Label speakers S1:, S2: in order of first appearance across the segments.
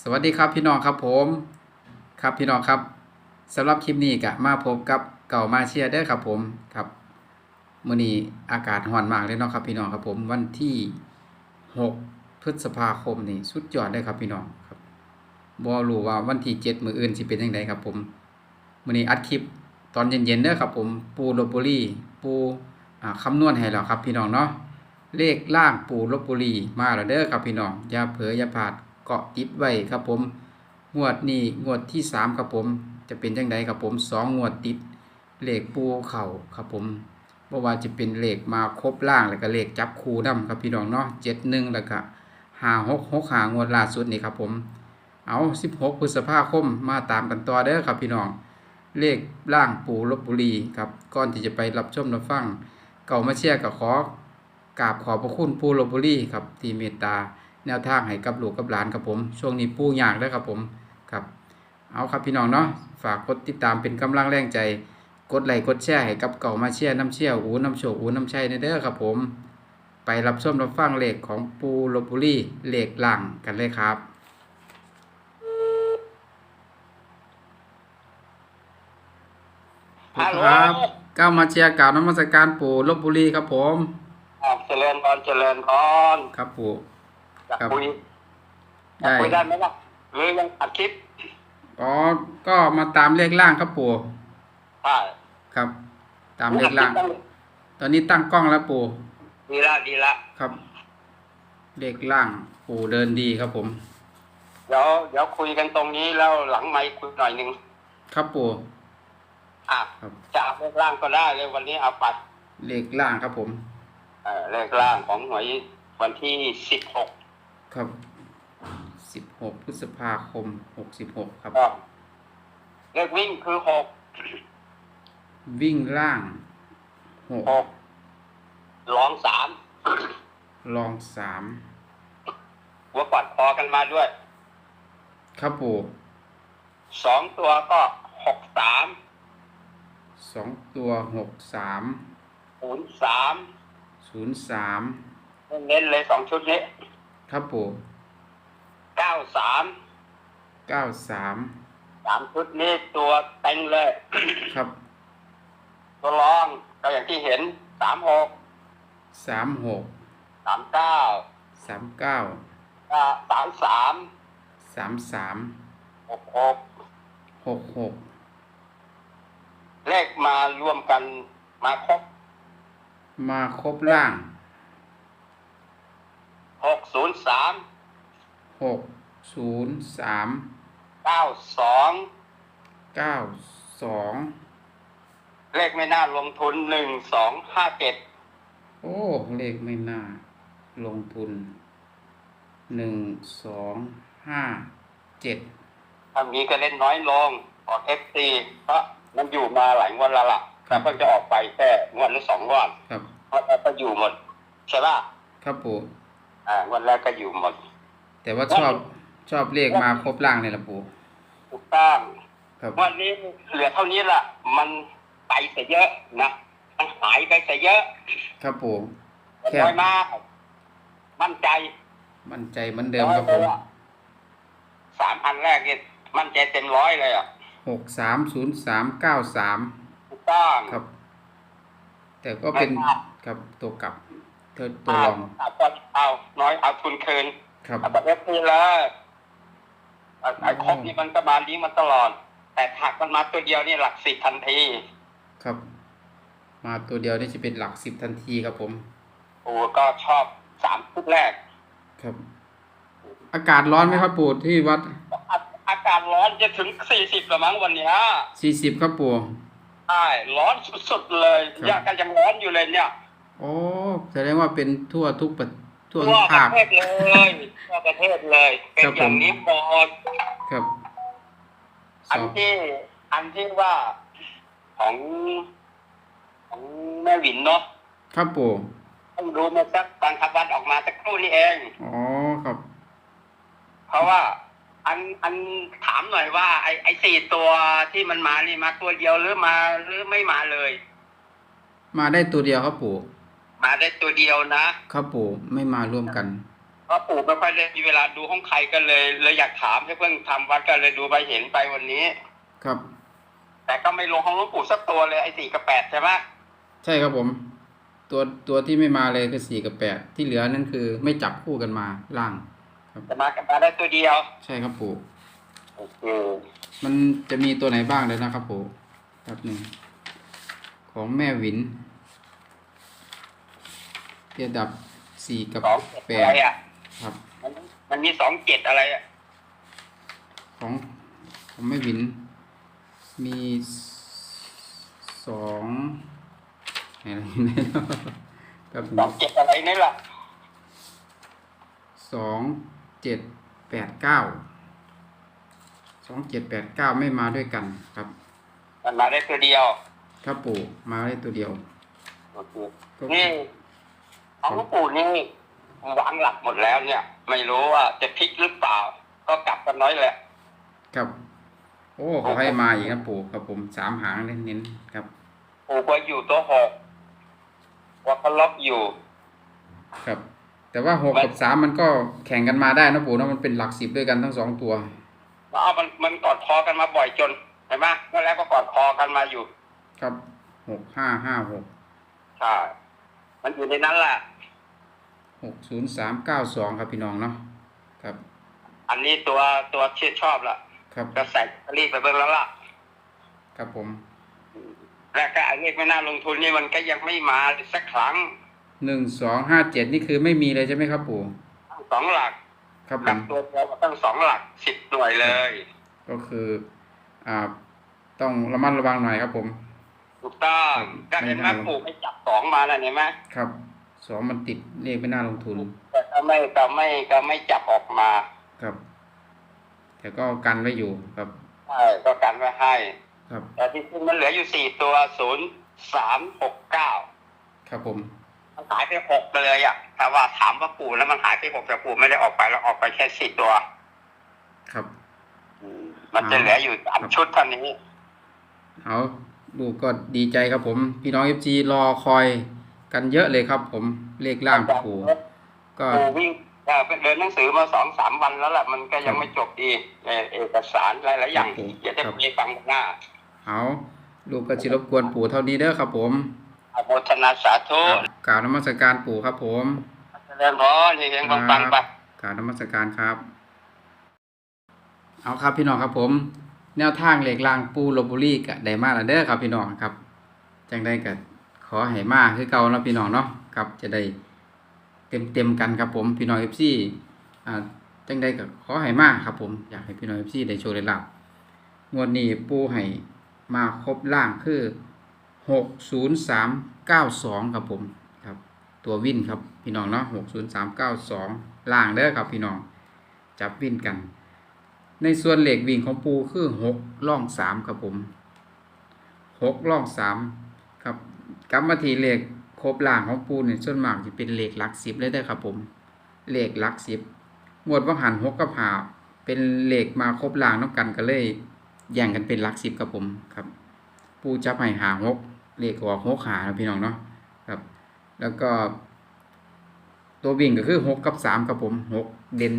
S1: สวัสดีครับพี่น้องครับผมครับพี่น้องครับสำหรับคลิปนี้ก็มาพบกับเก่ามาเชียร์เด้ครับผมครับมื้อนี้อากาศร้อนมากเลยเนาะครับพี่น้องครับผมวันที่ 6 พฤษภาคมนี่สุดยอดเลยครับพี่น้องครับบ่รู้ว่าวันที่ 7 มื้ออื่นสิเป็นจังไดครับผมมื้อนี้อัดคลิปตอนเย็นๆเด้อครับผมปูลบบุรีปูอ่าคำนวณให้แล้วครับพี่น้องเนาะเลขล่างปูลบบุรีมาแล้วเด้อครับพี่น้องอย่าเผลออย่าพลาด เกาะติดไว้ครับผมงวดนี้งวดที่สามครับผม จะเป็นจังไดครับผมสองงวดติดเลขปูเข่าครับผมบ่ว่าจะเป็นเลขมาครบล่างแล้วก็เลขจับคู่นํครับพี่น้องเนาะเจ็ดหนึ่งแล้วก็หาหกหกหางวดล่าสุดนี่ครับผม เอาสิบหกพฤษภาคมมาตามกันต่อเด้อครับพี่น้องเลขล่างปูลบบุรีครับก่อนที่จะไปรับชมรับฟังเก่ามาเชียร์กับขอกราบขอบพระคุณปูลบบุรีครับที่เมตตา แนวทางให้กับลูกกับหลานครับผมช่วงนี้ปู่ยากแล้วครับผมครับเอาครับพี่น้องเนาะฝากกดติดตามเป็นกำลังแรงใจ กดไลค์กดแชร์ให้กับเก่ามาเชียร์น้ำเชี่ยวอูน้ำโชคอูน้ำชัยในเด้อครับผม ไปรับชมรับฟังเลขของปู่ลบบุรีเลขหลังกันเลยครับ
S2: ฮัลโหล
S1: ครับก้าวมาเชียร์กล่าวนมัสการปู่ลบบุรีครับผม
S2: อ่าเจริญพรเจริญพร
S1: ครับปู่
S2: อยาก
S1: ครับ
S2: คุยอยา
S1: ได้
S2: กคุยได้ไหมล่ะหรือยังอัดคลิป
S1: อ๋อ ก็มาตามเลขล่างครับปู่
S2: ใช่
S1: ครับ ตามเลขล่าง ตอนนี้ตั้งกล้องแล้วปู่
S2: ดีละดีละ
S1: ครับ เลขล่างปู่เดินดีครับผม
S2: เดี๋ยวเดี๋ยวคุยกันตรงนี้แล้วหลังไมค์คุยหน่อยหนึ่ง
S1: ครับปู่
S2: อะ
S1: ครับ
S2: จะเอาเลขล่างก็ได้เลยวันนี้เอาปัด
S1: เลขล่างครับผม
S2: เอ่อเลขล่างของหวยวันที่สิบหก
S1: ครับสิบหกพฤษภาคมหกสิบหกครับ
S2: ก็เลขวิ่งคือหก
S1: วิ่งล่างหก
S2: หกรองสาม
S1: ลองสาม
S2: หัวปัดพอกันมาด้วย
S1: ครับปู่
S2: สองตัวก็หกสาม
S1: สองตัวหกสาม
S2: ศูนย์สาม
S1: ศูนย์สาม
S2: เน้นเลยสองชุดนี้
S1: ครับปู่
S2: เก้าสาม
S1: เก้าสาม
S2: สามชุดนี้ตัวเต็งเลย
S1: ครับ
S2: ตัวรองก็อย่างที่เห็นสามหก
S1: สามหก
S2: สามเก้า
S1: สามเก้า
S2: สามสาม
S1: สามสาม
S2: หกหก
S1: หกหก
S2: เลขมารวมกันมาครบ
S1: มาครบล่าง
S2: หกศูนย์สาม
S1: หกศูนย์สาม
S2: เก้าสอง
S1: เก้าสอง
S2: เลขไม่น่าลงทุนหนึ่งสองห้าเจ็ด
S1: โอ้เลขไม่น่าลงทุนหนึ่งสองห้าเจ็ด
S2: ถ้ามีก็เล่นน้อยลงออกเอฟซีเพราะมันอยู่มาหลายงวดและล่ะแต่เพิ่งจะออกไปแค่งวดหรือสองงวด
S1: ครับ
S2: งวดแรกก็อยู่หมดใช่ป่ะ
S1: ครับปู่
S2: อ่างวดแรกก็อยู่หมด
S1: แต่ว่าชอบชอบเลขมาครบล่างเนี่ยละปู่
S2: ถูกต้อง
S1: ครับ
S2: วันนี้เหลือเท่านี้ละมันไปเสียเยอะนะมันหายไปเสียเยอะ
S1: ครับปู่แค่
S2: น้อยมาก มั่นใจ
S1: มั่นใจเหมือนเดิมครับผม
S2: สามพันแรกเนี่ยมั่นใจเต็มร้อยเลยอะ
S1: หกสามศูนย์สามเก้าสาม
S2: ถูกต้อง
S1: ครับ แต่ก็เป็น
S2: ไม่พลาด
S1: ครับตัวกลับ ตัวตัว
S2: เอา
S1: รอง
S2: เอาก็เอาน้อยเอาทุนคืน
S1: ครับ
S2: เอาแบบนี้เลยไอ้ไอ้ครบนี่มันก็มานี้มันตลอด แต่ถักมันมาตัวเดียวนี่หลักสิบทันที
S1: ครับ มาตัวเดียวนี่จะเป็นหลักสิบทันทีครับผม
S2: โอ้ก็ชอบสามชุดแรก
S1: ครับ อากาศร้อนไหมครับปู่ที่วัด
S2: อาอากาศร้อนจะถึงสี่สิบละมั้งวันเนี้ย
S1: สี่สิบครับปู่
S2: ใช่ร้อนสุดๆเลย
S1: ครับ
S2: อยากกันยังร้อนอยู่เลยเนี่ย
S1: โอ้แสดงว่าเป็นทั่วทุกประทั่ว
S2: ทั่
S1: ทุ
S2: ว
S1: ก
S2: ป
S1: ภา
S2: ระ
S1: ค
S2: เทศเลยทั่วประเทศเลย เป็น
S1: ครับ
S2: อย่าง
S1: ผม
S2: นี้หมด
S1: ครับส
S2: อัน
S1: อง
S2: ที่ อันที่ว่าของของแม่หวินเนาะ
S1: ครับปู่
S2: ต้องดูมาสักตอนขับวันออกมาสักครู่นี้เอง
S1: อ๋อครับ
S2: เพราะว่า อันอันถามหน่อยว่า ไอไอสี่ตัวที่มันมานี่มาตัวเดียวหรือมาหรือไม่มาเลย
S1: มาได้ตัวเดียวครับปู่
S2: มาได้ตัวเดียวนะ
S1: ครับปู่ไม่มาร่วมกัน
S2: เพราะปู่ไม่ค่อยได้มีเวลาดูห้องใครกันเลยเลยอยากถามให้เพิ่งทำวัดกันเลยดูไปเห็นไปวันนี้
S1: ครับ
S2: แต่ก็ไม่ลงของหลวงปู่สักตัวเลยไอ้สี่กับแปดใช่ไหม
S1: ใช่ครับผม ตัวตัวที่ไม่มาเลยคือสี่กับแปดที่เหลือนั่นคือไม่จับคู่กันมาล่าง
S2: จะมากันมาได้ตัวเดียว
S1: ใช่ครับปู่
S2: โอเค
S1: มันจะมีตัวไหนบ้างเลยนะครับปู่ครับหนึ่งของแม่หวิน เทียดับสี่กับ
S2: สอง
S1: แป
S2: อะไร
S1: ด
S2: อะ
S1: ครับ
S2: มันมันมีสองเจ็ดอะไรอะ
S1: ของของแม่หวิน มีสองอะไรนะครับ
S2: สองเจ็ดอะไรนี่ล่ะ
S1: สองเจ็ดแปดเก้าสองเจ็ดแปดเก้าไม่มาด้วยกันครับ
S2: มันมาได้ตัวเดียว
S1: ครับปู่มาได้ตัวเดียว
S2: โอเค
S1: ก็
S2: นี่ ของหลวงปู่นี่วางหลักหมดแล้วเนี่ย ไม่รู้ว่าจะพลิกหรือเปล่า ก็กลับกันน้อยแหละ
S1: ครับ โอ้ขอให้มาอีกครับปู่ครับผมสามหางเน้นๆครับ
S2: ปู่ก็อยู่ตัวหกว่าเขาล็อกอยู่
S1: ครับ แต่ว่าหกกับสามมันก็แข่งกันมาได้นะปู่เนอะมันเป็นหลักสิบด้วยกันทั้งสองตัว
S2: แล้วเอามันมันกอดคอกันมาบ่อยจนเห็นไหมเมื่อแล้วก็กอดคอกันมาอยู่
S1: ครับหกห้าห้าหก
S2: ใช่มันอยู่ในนั้นแหละ
S1: หกศูนย์สามเก้าสองครับพี่น้องเนาะครับ
S2: อันนี้ตัวตัวที่ชอบละ
S1: ครับ
S2: ก็ใส่รีบไปเบิ่งแล้วล่ะ
S1: ครับผม
S2: แล้วก็อันนี้ไม่น่าลงทุนนี่มันก็ยังไม่มาสักครั้ง
S1: หนึ่งสองห้าเจ็ดนี่คือไม่มีเลยใช่ไหมครับปู่
S2: สองหลัก
S1: ครับผ
S2: หลั
S1: ม
S2: กตัวเดียวก็ตั้งสองหลักสิบหน่วยเลย
S1: ก็คืออ่าต้องระมัดระวังหน่อยครับผม
S2: ถูกต้อง
S1: ครั
S2: ก็
S1: บ
S2: เห็นไหม
S1: ไม่น่าลง
S2: ปู่ไม่จับสองมาแล้วเห็นไหม
S1: ครับ สองมันติดเลขไม่น่าลงทุน
S2: แต่ก็ไม่ก็ไม่ก็ไม่จับออกมา
S1: ครับ แต่ก็กันไว้อยู่ครับ
S2: ใช่ก็กันไว้ให้
S1: ครับ
S2: แต่ที่จริงมันเหลืออยู่สี่ตัวศูนย์สามหกเก้า
S1: ครับผม
S2: มันหายไปหกไปเลยอะถ้าว่าถามว่าปู่แล้วมันหายไปหกแต่ปู่ไม่ได้ออกไปแล้วออกไปแค่สี่ตัว
S1: ครับ
S2: มันจะเหลืออยู่สามชุดเท่านี้
S1: เอาลูกก็ดีใจครับผม พี่น้องเอฟจีรอคอย กันเยอะเลยครับ ผมเลขล่างปู่ก็
S2: ปู่วิ่งเอ่อเดินหนังสือมาสองสามวันแล้วแหละมันก็ยังไม่จบดีเอ่อเอกสารหลายๆอย่าง
S1: ครับผม
S2: เดี๋ยวจะมีฟังหน้า
S1: เอาลูกก็จิรบกวนปู่เท่านี้เด้อครับ ผม
S2: อโมทนาสาธุ
S1: กล่าวนมัสการปู่ครับผม
S2: เจริญพรเฮงๆปังๆไป
S1: กล่าวนมัสการครับเอาครับพี่น้องครับผม แนวทางเหล็กลางปูลบบุรีก็ได้มาแล้วเด้อครับพี่น้องครับจังได้ก็ข อให้มาคือเก่าเนาะพี่น้องเนาะครับจะได้เต็มเต็มๆกันครับผมพี่น้องเอฟซีอ่าจังได้ก็ขอให้มาครับผมอยากให้พี่น้องเอฟซีได้โชว์ได้ลาบงวดนี้ปูให้มาครบล่างคือหกศูนย์สามเก้าสองครับผมครับ ตัววินครับพี่น้องเนาะหกศูนย์สามเก้าสองล่างเด้อครับพี่น้องจับวินกัน ในส่วนเหล็กวิ่งของปูคือหกล่องสามครับผมหกล่องสามครับ กลับมาทีเหล็กครบล่างของปูเนี่ยส่วนมากจะเป็นเหล็กหลักสิบเลยเด้ครับผมเหล็กหลักสิบหมวดว่าหันหกกับหาเป็นเหล็กมาครบล่างน้ำกันก็เลยแย่งกันเป็นหลักสิบครับผมครับ ปูจับให้หาหกเหล็กออกหกหาพี่น้องเนาะครับ แล้วก็ ตัววิ่งก็คือหกกับสามครับผมหกเด่น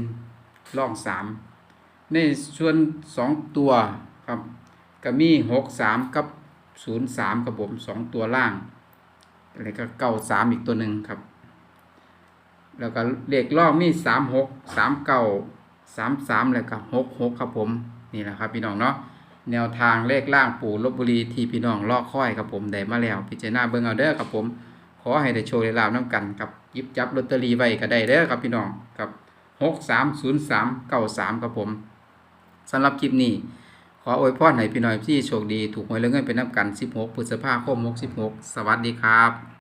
S1: ล่องสามในส่วนสองตัวครับก็มีหกสามกับ ศูนย์สามครับผมสองตัวล่าง แล้วก็เก้าสามอีกตัวหนึ่งครับ แล้วก็เลขล่องมีสามหกสามเก้าสามสามแล้วก็หกหกครับผมนี่แหละครับ พี่น้องเนาะแนวทางเลขล่างปู่ลบบุรีที่พี่น้องลอกค่อยครับผมได้มาแล้วพิจารณาเบิ่งเอาเด้อครับผม ขอให้ได้โชว์ได้ลาบน้ำกันครับยิบจับลอตเตอรี่ไว้ก็ได้เด้อครับพี่น้องครับหกสามศูนย์สามเก้าสามครับผมสำหรับคลิปนี้ ขออวยพรให้พี่น้อยที่โชคดี ถูกหวยและเงินเป็นนับกัน 16 พฤษภาคม 66 สวัสดีครับ